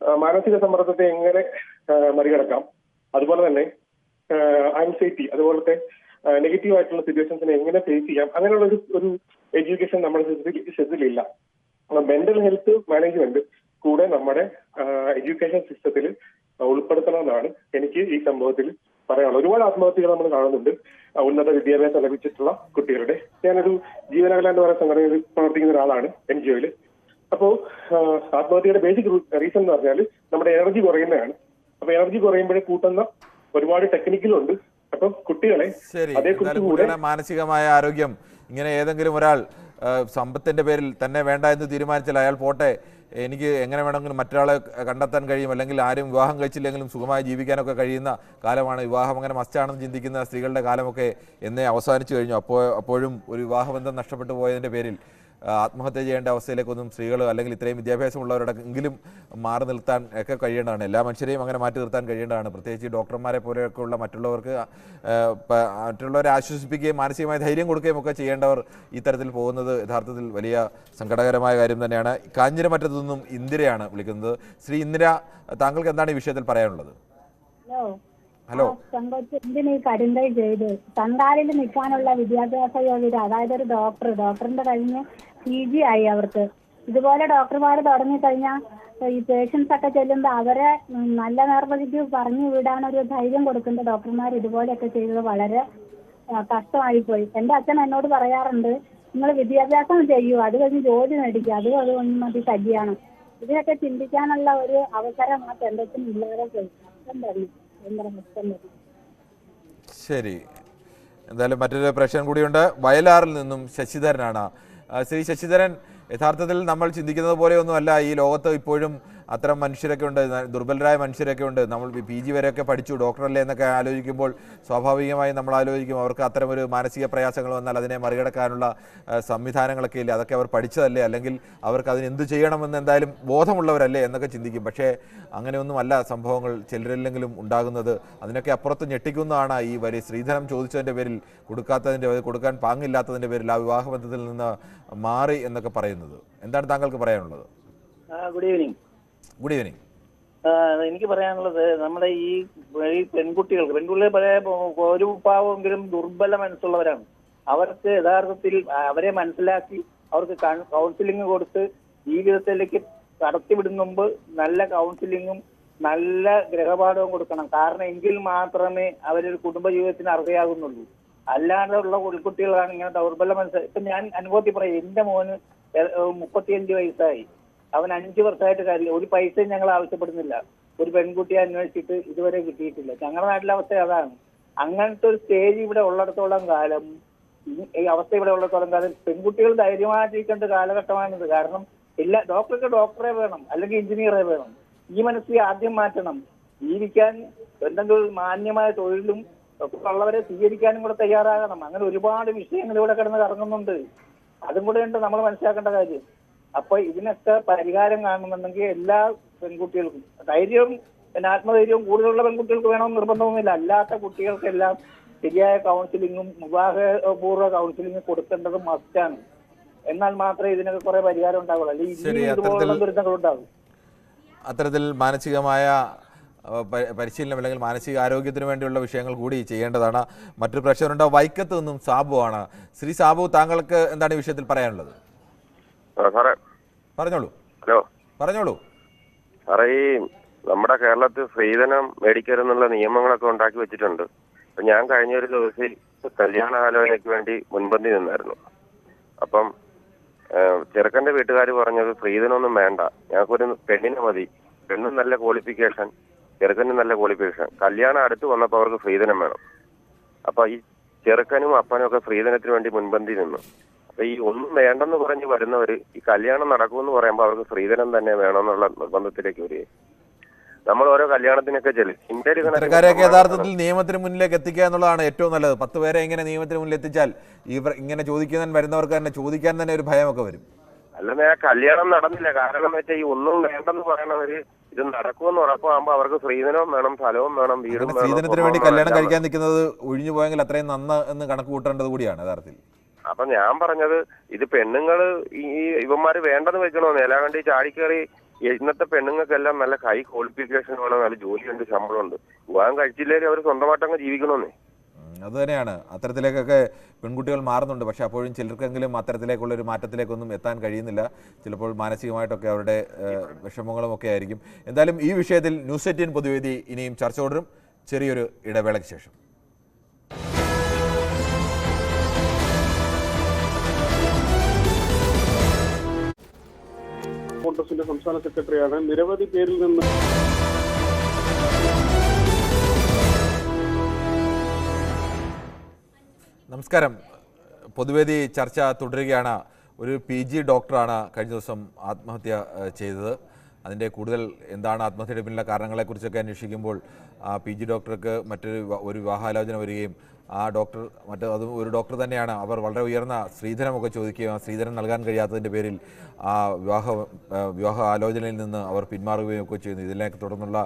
മാനസിക സമ്മർദ്ദത്തെ എങ്ങനെ മറികടക്കാം? അതുപോലെ തന്നെ ആൻസൈറ്റി അതുപോലത്തെ നെഗറ്റീവ് ആയിട്ടുള്ള സിറ്റുവേഷൻസിനെ എങ്ങനെ ഫേസ് ചെയ്യാം? അങ്ങനെയുള്ള ഒരു ഒരു എഡ്യൂക്കേഷൻ നമ്മുടെ സിസ്റ്റത്തിലില്ല മെന്റൽ ഹെൽത്ത് മാനേജ്മെന്റ് കൂടെ നമ്മുടെ എഡ്യൂക്കേഷൻ സിസ്റ്റത്തിൽ ഉൾപ്പെടുത്തണമെന്നാണ് എനിക്ക് ഈ സംഭവത്തിൽ പറയാനുള്ളത്. ഒരുപാട് ആത്മഹത്യകൾ നമ്മൾ കാണുന്നുണ്ട്. ഉന്നത വിദ്യാഭ്യാസം ലഭിച്ചിട്ടുള്ള കുട്ടികളുടെ. ഞാനൊരു ജീവനകല പറയുന്ന സംഘടനയിൽ പ്രവർത്തിക്കുന്ന ഒരാളാണ്. എൻ ജി ഒയിൽ അപ്പോ ആത്മഹത്യയുടെ ബേസിക് റീസൺ എന്ന് പറഞ്ഞാൽ നമ്മുടെ എനർജി കുറയുന്നതാണ്. അപ്പൊ എനർജി കുറയുമ്പോഴേ കൂട്ടുന്ന ഒരുപാട് ടെക്നിക്കലുണ്ട് അപ്പൊ കുട്ടികളെ ശരി അതേക്കുറിച്ച് കൂടെ മാനസികമായ ആരോഗ്യം ഇങ്ങനെ ഏതെങ്കിലും ഒരാൾ സമ്പത്തിന്റെ പേരിൽ തന്നെ വേണ്ട എന്ന് തീരുമാനിച്ചാൽ അയാൾ പോട്ടെ എനിക്ക് എങ്ങനെ വേണമെങ്കിലും മറ്റൊരാളെ കണ്ടെത്താൻ കഴിയും അല്ലെങ്കിൽ ആരും വിവാഹം കഴിച്ചില്ലെങ്കിലും സുഖമായി ജീവിക്കാനൊക്കെ കഴിയുന്ന കാലമാണ്. വിവാഹം അങ്ങനെ മസ്റ്റാണെന്ന് ചിന്തിക്കുന്ന സ്ത്രീകളുടെ കാലമൊക്കെ എന്നെ അവസാനിച്ചു കഴിഞ്ഞു. അപ്പോൾ അപ്പോഴും ഒരു വിവാഹബന്ധം നഷ്ടപ്പെട്ടു പോയതിന്റെ പേരിൽ. ആത്മഹത്യ ചെയ്യേണ്ട അവസ്ഥയിലേക്കൊന്നും സ്ത്രീകൾ അല്ലെങ്കിൽ ഇത്രയും വിദ്യാഭ്യാസമുള്ളവരോടെങ്കിലും മാറി നിർത്താൻ ഒക്കെ കഴിയേണ്ടതാണ്. എല്ലാ മനുഷ്യരെയും അങ്ങനെ മാറ്റി നിർത്താൻ കഴിയേണ്ടതാണ്. പ്രത്യേകിച്ച് ഡോക്ടർമാരെ പോലെയൊക്കെയുള്ള മറ്റുള്ളവർക്ക് മറ്റുള്ളവരെ ആശ്വസിപ്പിക്കുകയും മാനസികമായ ധൈര്യം കൊടുക്കുകയും ഒക്കെ ചെയ്യേണ്ടവർ ഇത്തരത്തിൽ പോകുന്നത് യഥാർത്ഥത്തിൽ വലിയ സങ്കടകരമായ കാര്യം തന്നെയാണ്. കാഞ്ഞിരമറ്റത്തു നിന്നും ഇന്ദിരയാണ് വിളിക്കുന്നത്. ശ്രീ ഇന്ദിര താങ്കൾക്ക് എന്താണ് ഈ വിഷയത്തിൽ പറയാനുള്ളത്? ഹലോ. എന്തിനീ നിൽക്കാനുള്ള വിദ്യാഭ്യാസ യോഗ്യത അതായത് ഒരു ഡോക്ടർ. ഡോക്ടറിന്റെ കഴിഞ്ഞ് പി ജി ആയി അവർക്ക്. ഇതുപോലെ ഡോക്ടർമാർ തുടങ്ങി കഴിഞ്ഞാൽ ഈ പേഷ്യൻസ് ഒക്കെ ചെല്ലുമ്പോൾ അവരെ നല്ല നേർവഴിക്ക് പറഞ്ഞു വിടാൻ ഒരു ധൈര്യം കൊടുക്കുന്നുണ്ട് ഡോക്ടർമാർ ഇതുപോലെയൊക്കെ ചെയ്തത് വളരെ കഷ്ടമായി പോയി എന്റെ അച്ഛൻ എന്നോട് പറയാറുണ്ട് നിങ്ങൾ വിദ്യാഭ്യാസം ചെയ്യൂ. അത് കഴിഞ്ഞ് ജോലി മേടിക്കുക അതും അതുകൊണ്ട് മതി കല്യാണം ഇതിനൊക്കെ ചിന്തിക്കാനുള്ള ഒരു അവസരം ആ പെൺകൊച്ചിന് ഇല്ലാതെ പോയി. ശരി. എന്തായാലും മറ്റൊരു പ്രശ്നം കൂടിയുണ്ട്. വയലാറിൽ നിന്നും ശശിധരനാണ്. ശ്രീ ശശിധരൻ യഥാർത്ഥത്തിൽ നമ്മൾ ചിന്തിക്കുന്നത് പോലെയൊന്നുമല്ല ഈ ലോകത്ത് ഇപ്പോഴും അത്തരം മനുഷ്യരൊക്കെ ഉണ്ട് ദുർബലരായ മനുഷ്യരൊക്കെ ഉണ്ട്. നമ്മൾ പി ജി വരെയൊക്കെ പഠിച്ചു ഡോക്ടറല്ലേ എന്നൊക്കെ ആലോചിക്കുമ്പോൾ സ്വാഭാവികമായി നമ്മൾ ആലോചിക്കും അവർക്ക് അത്തരം ഒരു മാനസിക പ്രയാസങ്ങൾ വന്നാൽ അതിനെ മറികടക്കാനുള്ള സംവിധാനങ്ങളൊക്കെ ഇല്ലേ. അതൊക്കെ അവർ പഠിച്ചതല്ലേ? അല്ലെങ്കിൽ അവർക്ക് അതിന് എന്ത് ചെയ്യണമെന്ന് എന്തായാലും ബോധമുള്ളവരല്ലേ എന്നൊക്കെ ചിന്തിക്കും. പക്ഷേ അങ്ങനെയൊന്നുമല്ല സംഭവങ്ങൾ ചിലരില്ലെങ്കിലും ഉണ്ടാകുന്നത്. അതിനൊക്കെ അപ്പുറത്ത് ഞെട്ടിക്കുന്നതാണ് ഈ വരി സ്ത്രീധനം ചോദിച്ചതിന്റെ പേരിൽ കൊടുക്കാത്തതിന്റെ കൊടുക്കാൻ പാങ്ങില്ലാത്തതിന്റെ പേരിൽ ആ വിവാഹബന്ധത്തിൽ നിന്ന് മാറി എന്നൊക്കെ പറയുന്നത്. എന്താണ് താങ്കൾക്ക് പറയാനുള്ളത്? Good evening. ഗുഡ് ഈവനിങ് എനിക്ക് പറയാനുള്ളത് നമ്മുടെ ഈ ഈ പെൺകുട്ടികൾക്ക് പെൺകുട്ടികളെ പഴയ ഒരു പാവമെങ്കിലും ദുർബല മനസ്സുള്ളവരാണ്. അവർക്ക് യഥാർത്ഥത്തിൽ അവരെ മനസ്സിലാക്കി അവർക്ക് കൗൺസിലിംഗ് കൊടുത്ത് ജീവിതത്തിലേക്ക് കടത്തിവിടുന്ന മുമ്പ് നല്ല കൗൺസിലിങ്ങും നല്ല ഗ്രഹപാഠവും കൊടുക്കണം. കാരണം എങ്കിൽ മാത്രമേ അവരൊരു കുടുംബ ജീവിതത്തിന് അർഹയാകുന്നുള്ളൂ അല്ലാണ്ടുള്ള ഉൾക്കുട്ടികളാണ് ഇങ്ങനെ ദൗർബല മനസ്സ്. ഇപ്പൊ ഞാൻ അനുഭവത്തിൽ പറയാം. എന്റെ മോന് മുപ്പത്തിയഞ്ച് വയസ്സായി. അവൻ അഞ്ചു വർഷമായിട്ട് കാര്യം ഒരു പൈസയും ഞങ്ങൾ ആവശ്യപ്പെടുന്നില്ല. ഒരു പെൺകുട്ടിയെ അന്വേഷിച്ചിട്ട് ഇതുവരെ കിട്ടിയിട്ടില്ല. ഞങ്ങളുടെ നാട്ടിലെ അവസ്ഥ അതാണ്. അങ്ങനത്തെ ഒരു സ്റ്റേജ് ഇവിടെ ഉള്ളിടത്തോളം കാലം ഈ- അവസ്ഥ ഇവിടെ ഉള്ളിടത്തോളം കാലം പെൺകുട്ടികൾ ധൈര്യമായിട്ടിരിക്കേണ്ട കാലഘട്ടമാണിത്. കാരണം എല്ലാ ഡോക്ടർക്ക് ഡോക്ടറെ വേണം അല്ലെങ്കിൽ എഞ്ചിനീയറെ വേണം. ഈ മനസ്സിൽ ആദ്യം മാറ്റണം. ജീവിക്കാൻ എന്തെങ്കിലും മാന്യമായ തൊഴിലും ഒക്കെ ഉള്ളവരെ സ്വീകരിക്കാനും കൂടെ തയ്യാറാകണം. അങ്ങനെ ഒരുപാട് വിഷയങ്ങൾ ഇവിടെ കിടന്ന് കറങ്ങുന്നുണ്ട്. അതും കൂടെ ഉണ്ട് നമ്മൾ മനസ്സിലാക്കേണ്ട കാര്യം. അപ്പൊ ഇതിനൊക്കെ പരിഹാരം കാണണമെന്നുണ്ടെങ്കിൽ എല്ലാ പെൺകുട്ടികൾക്കും ധൈര്യവും പിന്നെ ആത്മധൈര്യവും കൂടുതലുള്ള പെൺകുട്ടികൾക്ക് വേണമെന്ന് നിർബന്ധമൊന്നുമില്ല. അല്ലാത്ത കുട്ടികൾക്കെല്ലാം ശരിയായ കൗൺസിലിങ്ങും വിവാഹപൂർവ കൗൺസിലിംഗ് കൊടുക്കേണ്ടത് മസ്റ്റാണ് എന്നാൽ മാത്രമേ ഇതിനൊക്കെ കുറെ പരിഹാരം ഉണ്ടാവുള്ളൂ. അല്ലെങ്കിൽ ഇതുപോലുള്ള ദുരിതങ്ങളുണ്ടാവും അത്തരത്തിൽ മാനസികമായ പരിശീലനം അല്ലെങ്കിൽ മാനസിക ആരോഗ്യത്തിന് വേണ്ടിയുള്ള വിഷയങ്ങൾ കൂടി ചെയ്യേണ്ടതാണ്. മറ്റൊരു പ്രശ്നമുണ്ട് വൈക്കത്ത് നിന്നും സാബു ആണ് ശ്രീ സാബു താങ്കൾക്ക് എന്താണ് ഈ വിഷയത്തിൽ പറയാനുള്ളത്? സാറേ. പറഞ്ഞോളൂ. ഹലോ. പറഞ്ഞോളൂ. സാറേ ഈ നമ്മുടെ കേരളത്തിൽ സ്ത്രീധനം മേടിക്കരുതെന്നുള്ള നിയമങ്ങളൊക്കെ ഉണ്ടാക്കി വെച്ചിട്ടുണ്ട്. അപ്പൊ ഞാൻ കഴിഞ്ഞ ഒരു ദിവസം കല്യാണാലോചനയ്ക്ക് വേണ്ടി മുൻപന്തി നിന്നായിരുന്നു. അപ്പം ചെറുക്കന്റെ വീട്ടുകാർ പറഞ്ഞത് സ്ത്രീധനമൊന്നും വേണ്ട. ഞങ്ങൾക്കൊരു പെണ്ണിനെ മതി. പെണ്ണും നല്ല ക്വാളിഫിക്കേഷൻ ചെറുക്കനും നല്ല ക്വാളിഫിക്കേഷൻ കല്യാണം അടുത്ത് വന്നപ്പോൾ അവർക്ക് സ്ത്രീധനം വേണം. അപ്പൊ ഈ ചെറുക്കനും അപ്പനും ഒക്കെ സ്ത്രീധനത്തിന് വേണ്ടി മുൻപന്തി നിന്നു. അപ്പൊ ഈ ഒന്നും വേണ്ടെന്ന് പറഞ്ഞ് വരുന്നവര് ഈ കല്യാണം നടക്കുമെന്ന് പറയുമ്പോൾ അവർക്ക് സ്ത്രീധനം തന്നെ വേണമെന്നുള്ള നിർബന്ധത്തിലേക്ക് വരികയും. നമ്മൾ ഓരോ കല്യാണത്തിനൊക്കെ ചെല്ലും. യഥാർത്ഥത്തിൽ നിയമത്തിന് മുന്നിലേക്ക് എത്തിക്കുക എന്നുള്ളതാണ് ഏറ്റവും നല്ലത്. പത്ത് പേരെ ഇങ്ങനെ നിയമത്തിന് മുന്നിൽ എത്തിച്ചാൽ ഇവർ ഇങ്ങനെ ചോദിക്കുന്നതിന് വരുന്നവർക്ക് തന്നെ ചോദിക്കാൻ തന്നെ ഒരു ഭയമൊക്കെ വരും. അല്ലെന്ന് ആ കല്യാണം നടന്നില്ല. കാരണം വെച്ചാൽ ഈ ഒന്നും വേണ്ടെന്ന് പറയണവര് ഇത് നടക്കുമെന്ന് ഉറപ്പാകുമ്പോ അവർക്ക് സ്ത്രീധനവും വേണം സ്ഥലവും വേണം വീടും സ്ത്രീധനത്തിന് വേണ്ടി കല്യാണം കഴിക്കാൻ നിൽക്കുന്നത് ഒഴിഞ്ഞു പോയെങ്കിൽ അത്രയും നന്ന് എന്ന് കണക്ക് കൂട്ടേണ്ടത് കൂടിയാണ് യഥാർത്ഥത്തിൽ. അപ്പൊ ഞാൻ പറഞ്ഞത് ഇത് പെണ്ണുങ്ങൾ ഈ ഇവന്മാര് വേണ്ടെന്ന് വെക്കണോന്ന് ചാടി ചാടിക്കേറി ഇന്നത്തെ പെണ്ണുങ്ങൾക്കെല്ലാം നല്ല ഹൈ ക്വാളിഫിക്കേഷൻ വേണം നല്ല ജോലിയുണ്ട് ശമ്പളമുണ്ട്. വിവാഹം കഴിച്ചില്ലെങ്കിൽ അവർ സ്വന്തമായിട്ടങ്ങ് ജീവിക്കണോന്നേ? അത് തന്നെയാണ്. അത്തരത്തിലേക്കൊക്കെ പെൺകുട്ടികൾ മാറുന്നുണ്ട്. പക്ഷെ അപ്പോഴും ചിലർക്കെങ്കിലും അത്തരത്തിലേക്കുള്ള ഒരു മാറ്റത്തിലേക്കൊന്നും എത്താൻ കഴിയുന്നില്ല. ചിലപ്പോൾ മാനസികമായിട്ടൊക്കെ അവരുടെ വിഷമങ്ങളും ഒക്കെ ആയിരിക്കും. എന്തായാലും ഈ വിഷയത്തിൽ ന്യൂസ് എയ്റ്റീൻ പൊതുവേദി ഇനിയും ചർച്ച തുടരും. ചെറിയൊരു ഇടവേളയ്ക്ക് ശേഷം. കോൺഗ്രസിന്റെ സംസ്ഥാന സെക്രട്ടറിയാണ്. നിരവധി പേരിൽ നിന്ന് നമസ്കാരം. പൊതുവേദി ചർച്ച തുടരുകയാണ്. ഒരു പി ജി ഡോക്ടറാണ് കഴിഞ്ഞ ദിവസം ആത്മഹത്യ ചെയ്തത്. അതിന്റെ കൂടുതൽ എന്താണ് ആത്മഹത്യയുടെ പിന്നിലെ കാരണങ്ങളെക്കുറിച്ചൊക്കെ അന്വേഷിക്കുമ്പോൾ ആ പി ജി ഡോക്ടർക്ക് മറ്റൊരു ഒരു വിവാഹാലോചന വരികയും ആ ഡോക്ടർ മറ്റേ അത് ഒരു ഡോക്ടർ തന്നെയാണ്. അവർ വളരെ ഉയർന്ന സ്ത്രീധനമൊക്കെ ചോദിക്കുകയും ആ സ്ത്രീധനം നൽകാൻ കഴിയാത്തതിന്റെ പേരിൽ ആ വിവാഹ വിവാഹ ആലോചനയിൽ നിന്ന് അവർ പിന്മാറുകയും ഒക്കെ ചെയ്യുന്നു. ഇതിലേക്ക് തുടർന്നുള്ള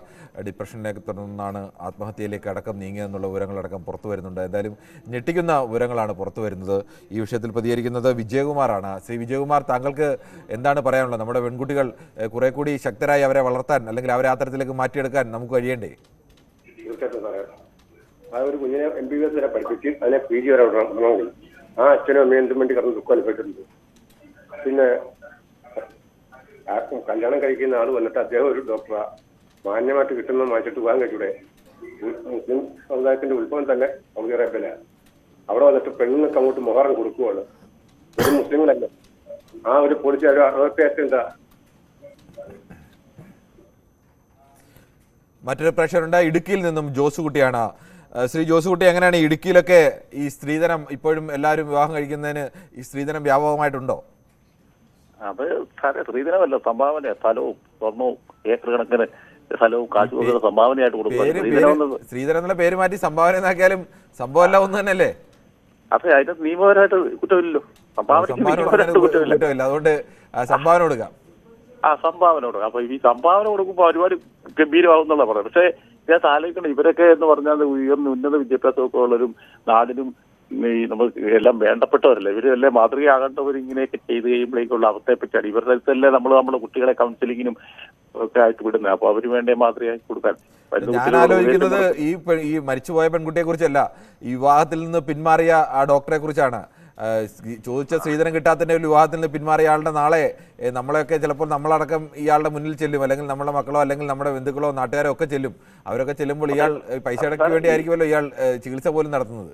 ഡിപ്രഷനിലേക്ക് തുടർന്നാണ് ആത്മഹത്യയിലേക്ക് അടക്കം നീങ്ങിയതെന്നുള്ള വിവരങ്ങളടക്കം പുറത്തു വരുന്നുണ്ട്. എന്തായാലും ഞെട്ടിക്കുന്ന വിവരങ്ങളാണ് പുറത്തു വരുന്നത്. ഈ വിഷയത്തിൽ പ്രതികരിക്കുന്നത് വിജയകുമാറാണ്. ശ്രീ വിജയകുമാർ താങ്കൾക്ക് എന്താണ് പറയാനുള്ളത്? നമ്മുടെ പെൺകുട്ടികൾ കുറെ കൂടി ശക്തരായി അവരെ വളർത്താൻ അല്ലെങ്കിൽ അവരെ ആ തരത്തിലേക്ക് മാറ്റിയെടുക്കാൻ നമുക്ക് കഴിയണ്ടേ? തീർച്ചയായിട്ടും ആ ഒരു കുഞ്ഞിനെ എം ബി ബി എസ് വരെ പഠിപ്പിച്ച് അതിനെ പി ജി വരെ വിടണമെങ്കിൽ ആ അച്ഛനും അമ്മയും എന്തും വേണ്ടി കിടന്ന് ദുഃഖം അനുഭവിച്ചിട്ടുണ്ട്. പിന്നെ കല്യാണം കഴിക്കുന്ന ആൾ വന്നിട്ട് അദ്ദേഹം ഒരു ഡോക്ടറാ മാന്യമായിട്ട് കിട്ടുന്ന മാറ്റിട്ട് പോകാൻ ഉം മുസ്ലിം സമുദായത്തിന്റെ ഉത്ഭവം തന്നെ സൗദി അറേബ്യയില. അവിടെ വന്നിട്ട് പെണ്ണുങ്ങൾക്ക് അങ്ങോട്ട് മുഹറം കൊടുക്കുവാണ്. ഒരു മുസ്ലിങ്ങളല്ല? ആ ഒരു പൊളിച്ച ഒരു അറുപത്തി എന്താ? മറ്റൊരു പ്രഷറുണ്ട് ഇടുക്കിയിൽ നിന്നും ജോസുകുട്ടിയാണ് ശ്രീ ജോസുകുട്ടി എങ്ങനെയാണ് ഇടുക്കിയിലൊക്കെ ഈ സ്ത്രീധനം ഇപ്പോഴും എല്ലാവരും വിവാഹം കഴിക്കുന്നതിന് ഈ സ്ത്രീധനം വ്യാപകമായിട്ടുണ്ടോ? അത് സാറേ സ്ത്രീധനമല്ല സംഭാവന സ്ഥലവും സ്വർണവും ഏക്കർ കണക്കിന് സ്ഥലവും കാശുമൊക്കെ സംഭാവനയായിട്ട് കൊടുക്കും സ്ത്രീധനം എന്നുള്ള പേര് മാറ്റി സംഭാവന എന്നാക്കിയാലും സംഭവം എല്ലാം ഒന്ന് തന്നെയല്ലേ? അതെ അതിന്റെ നിയമപരമായിട്ട് കുറ്റമില്ലല്ലോ. കുറ്റമില്ല. അതുകൊണ്ട് സംഭാവന കൊടുക്കാം. ആ സംഭാവന കൊടുക്കാം. അപ്പൊ ഈ സംഭാവന കൊടുക്കുമ്പോൾ ഒരുപാട് ഗംഭീരമാകുന്നുള്ള പറയാം പക്ഷേ ഇതിനകത്ത് ആലോചിക്കണം ഇവരൊക്കെ എന്ന് പറഞ്ഞാൽ ഉയർന്ന ഉന്നത വിദ്യാഭ്യാസമൊക്കെ ഉള്ളവരും നാടിനും ഈ നമുക്ക് എല്ലാം വേണ്ടപ്പെട്ടവരല്ലേ? ഇവരെല്ലാം മാതൃകയാകേണ്ടവർ ഇങ്ങനെയൊക്കെ ചെയ്ത് കഴിയുമ്പോഴേക്കുള്ള അവസ്ഥയെ പറ്റിയാണ് ഇവരുടെ അടുത്തല്ലേ നമ്മൾ നമ്മുടെ കുട്ടികളെ കൗൺസിലിങ്ങിനും ഒക്കെ ആയിട്ട് വിടുന്നത്. അപ്പൊ അവർ വേണ്ടേ മാതൃകയാക്കി കൊടുക്കാൻ? ഞാൻ ആലോചിക്കുന്നത് ഈ ഈ മരിച്ചുപോയ പെൺകുട്ടിയെ കുറിച്ചല്ല ഈ വിവാഹത്തിൽ നിന്ന് പിന്മാറിയ ആ ഡോക്ടറെ കുറിച്ചാണ്. ചോദിച്ച സ്ത്രീധനം കിട്ടാത്തതിന്റെ ഒരു വിവാഹത്തിൽ നിന്ന് പിന്മാറിയ ആളുടെ നാളെ നമ്മളെയൊക്കെ ചിലപ്പോൾ നമ്മളടക്കം ഇയാളുടെ മുന്നിൽ ചെല്ലും. അല്ലെങ്കിൽ നമ്മുടെ മക്കളോ അല്ലെങ്കിൽ നമ്മുടെ ബന്ധുക്കളോ നാട്ടുകാരോ ഒക്കെ ചെല്ലും. അവരൊക്കെ ചെല്ലുമ്പോൾ ഇയാൾ പൈസ അടക്കി വേണ്ടി ആയിരിക്കുമല്ലോ ഇയാൾ ചികിത്സ പോലും നടത്തുന്നത്.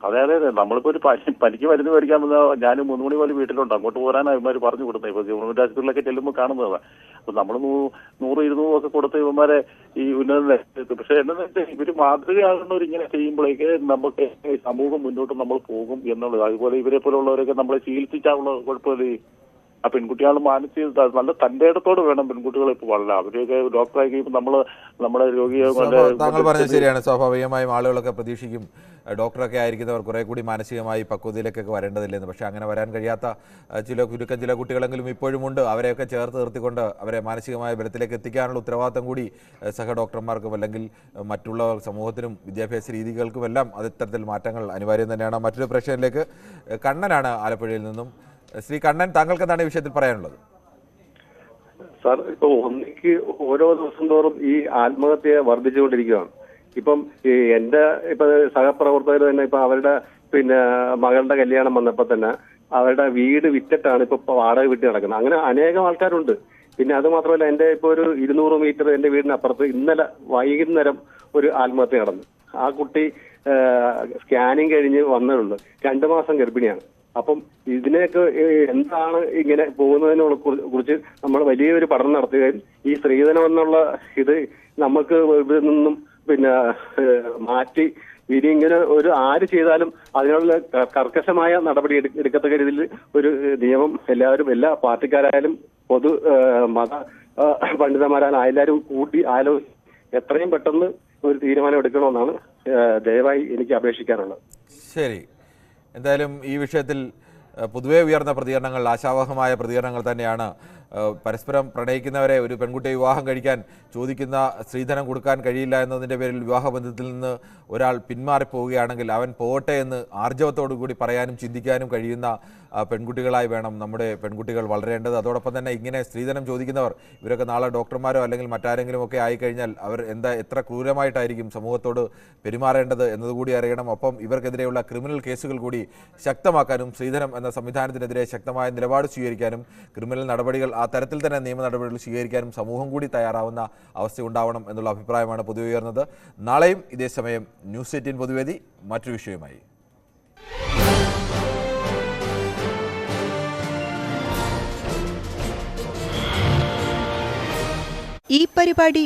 അതെ അതെ അതെ നമ്മളിപ്പോ ഒരു പനി പനിക്ക് മരുന്ന് മേടിക്കാൻ വന്ന ഞാൻ മൂന്ന് മണി പോലെ വീട്ടിലുണ്ട്. അങ്ങോട്ട് പോരാനാണ് ഇവന്മാര് പറഞ്ഞു കൊടുത്തത് ഇപ്പൊ ഗവൺമെന്റ് ആശുപത്രിയിലൊക്കെ ചെല്ലുമ്പോൾ കാണുന്നതാണ് അപ്പൊ നമ്മൾ നൂറ് ഇരുന്നൂറ് ഒക്കെ കൊടുത്ത് ഇവന്മാരെ ഈ ഉന്നത പക്ഷെ എന്താണെന്ന് വെച്ചാൽ ഇവർ മാതൃകയാകുന്നവർ ഇങ്ങനെ ചെയ്യുമ്പോഴേക്ക് നമുക്ക് സമൂഹം മുന്നോട്ട് നമ്മൾ പോകും എന്നുള്ളത്. അതുപോലെ ഇവരെ പോലുള്ളവരൊക്കെ നമ്മളെ ചികിത്സിച്ചാലുള്ള കുഴപ്പമില്ല? ആ പെൺകുട്ടികൾ മാനസിക നല്ല തന്റെ ഇടത്തോട് വേണം പെൺകുട്ടികളെ ഇപ്പൊ വളരാൻ. അവരെയൊക്കെ ഡോക്ടറായി കഴിയുമ്പോൾ നമ്മൾ നമ്മുടെ രോഗിയെ താങ്കൾ പറഞ്ഞത് ശരിയാണ്. സ്വാഭാവികമായും ആളുകളൊക്കെ പ്രതീക്ഷിക്കും ഡോക്ടറൊക്കെ ആയിരിക്കുന്നവർ കുറെ കൂടി മാനസികമായി പക്വതയിലേക്കൊക്കെ വരേണ്ടതില്ലെന്ന്. പക്ഷേ അങ്ങനെ വരാൻ കഴിയാത്ത ചില ചുരുക്കം ചില കുട്ടികളെങ്കിലും ഇപ്പോഴും ഉണ്ട്. അവരെയൊക്കെ ചേർത്ത് നിർത്തിക്കൊണ്ട് അവരെ മാനസികമായ ബലത്തിലേക്ക് എത്തിക്കാനുള്ള ഉത്തരവാദിത്തം കൂടി സഹ ഡോക്ടർമാർക്കും അല്ലെങ്കിൽ മറ്റുള്ള സമൂഹത്തിനും വിദ്യാഭ്യാസ രീതികൾക്കും എല്ലാം അത് ഇത്തരത്തിൽ മാറ്റങ്ങൾ അനിവാര്യം തന്നെയാണ്. മറ്റൊരു പ്രശ്നത്തിലേക്ക് കണ്ണനാണ് ആലപ്പുഴയിൽ നിന്നും ശ്രീ കണ്ണൻ താങ്കൾക്ക് എന്താണ് ഈ വിഷയത്തിൽ പറയാനുള്ളത്? സാർ ഇപ്പൊ ഒന്നിക്ക് ഓരോ ദിവസം തോറും ഈ ആത്മഹത്യ വർദ്ധിച്ചുകൊണ്ടിരിക്കുകയാണ്. ഇപ്പം എന്റെ ഇപ്പൊ സഹപ്രവർത്തകർ തന്നെ ഇപ്പൊ അവരുടെ പിന്നെ മകളുടെ കല്യാണം വന്നപ്പോ തന്നെ അവരുടെ വീട് വിറ്റിട്ടാണ് ഇപ്പൊ വാടക വിട്ട് നടക്കുന്നത് അങ്ങനെ അനേകം ആൾക്കാരുണ്ട്. പിന്നെ അത് മാത്രമല്ല എന്റെ ഇപ്പൊ ഒരു ഇരുന്നൂറ് മീറ്റർ എന്റെ വീടിനപ്പുറത്ത് ഇന്നലെ വൈകുന്നേരം ഒരു ആത്മഹത്യ നടന്നു. ആ കുട്ടി സ്കാനിങ് കഴിഞ്ഞ് വന്നതുള്ളു രണ്ടു മാസം ഗർഭിണിയാണ്. അപ്പം ഇതിനെയൊക്കെ എന്താണ് ഇങ്ങനെ പോകുന്നതിനെ കുറിച്ച് നമ്മൾ വലിയൊരു പഠനം നടത്തുകയും ഈ സ്ത്രീധനം എന്നുള്ള ഇത് നമുക്ക് ഇതിൽ നിന്നും പിന്നെ മാറ്റി ഇനി ഇങ്ങനെ ഒരു ആര് ചെയ്താലും അതിനുള്ള കർക്കശമായ നടപടി എടു- എടുക്കത്തക്ക രീതിയിൽ ഒരു നിയമം എല്ലാവരും എല്ലാ പാർട്ടിക്കാരായാലും പൊതു മത പണ്ഡിതന്മാരായാലും എല്ലാവരും കൂട്ടി ആലോചിച്ച് എത്രയും പെട്ടെന്ന് ഒരു തീരുമാനം എടുക്കണമെന്നാണ് ദയവായി എനിക്ക് അപേക്ഷിക്കാനുള്ളത്. ശരി. എന്തായാലും ഈ വിഷയത്തിൽ പൊതുവേ ഉയർന്ന പ്രതികരണങ്ങൾ ആശാവഹമായ പ്രതികരണങ്ങൾ തന്നെയാണ് പരസ്പരം പ്രണയിക്കുന്നവരെ ഒരു പെൺകുട്ടിയെ വിവാഹം കഴിക്കാൻ ചോദിക്കുന്ന സ്ത്രീധനം കൊടുക്കാൻ കഴിയില്ല എന്നതിന്റെ പേരിൽ വിവാഹബന്ധത്തിൽ നിന്ന് ഒരാൾ പിന്മാറിപ്പോവുകയാണെങ്കിൽ അവൻ പോകട്ടെ എന്ന് ആർജവത്തോടു കൂടി പറയാനും ചിന്തിക്കാനും കഴിയുന്ന പെൺകുട്ടികളായി വേണം നമ്മുടെ പെൺകുട്ടികൾ വളരേണ്ടത്. അതോടൊപ്പം തന്നെ ഇങ്ങനെ സ്ത്രീധനം ചോദിക്കുന്നവർ ഇവരൊക്കെ നാളെ ഡോക്ടർമാരോ അല്ലെങ്കിൽ മറ്റാരെങ്കിലും ഒക്കെ ആയിക്കഴിഞ്ഞാൽ അവർ എന്താ എത്ര ക്രൂരമായിട്ടായിരിക്കും സമൂഹത്തോട് പെരുമാറേണ്ടത് എന്നതുകൂടി അറിയണം. ഒപ്പം ഇവർക്കെതിരെയുള്ള ക്രിമിനൽ കേസുകൾ കൂടി ശക്തമാക്കാനും സ്ത്രീധനം എന്ന സംവിധാനത്തിനെതിരെ ശക്തമായ നിലപാട് സ്വീകരിക്കാനും ക്രിമിനൽ നടപടികൾ തരത്തിൽ തന്നെ നിയമ നടപടികൾ സ്വീകരിക്കാനും സമൂഹം കൂടി തയ്യാറാവുന്ന അവസ്ഥ ഉണ്ടാവണം എന്നുള്ള അഭിപ്രായമാണ് പൊതുവെ ഉയർന്നത്. നാളെയും ഇതേ സമയം ന്യൂസ് എയ്റ്റീൻ പൊതുവേദി മറ്റൊരു വിഷയമായി ഈ പരിപാടി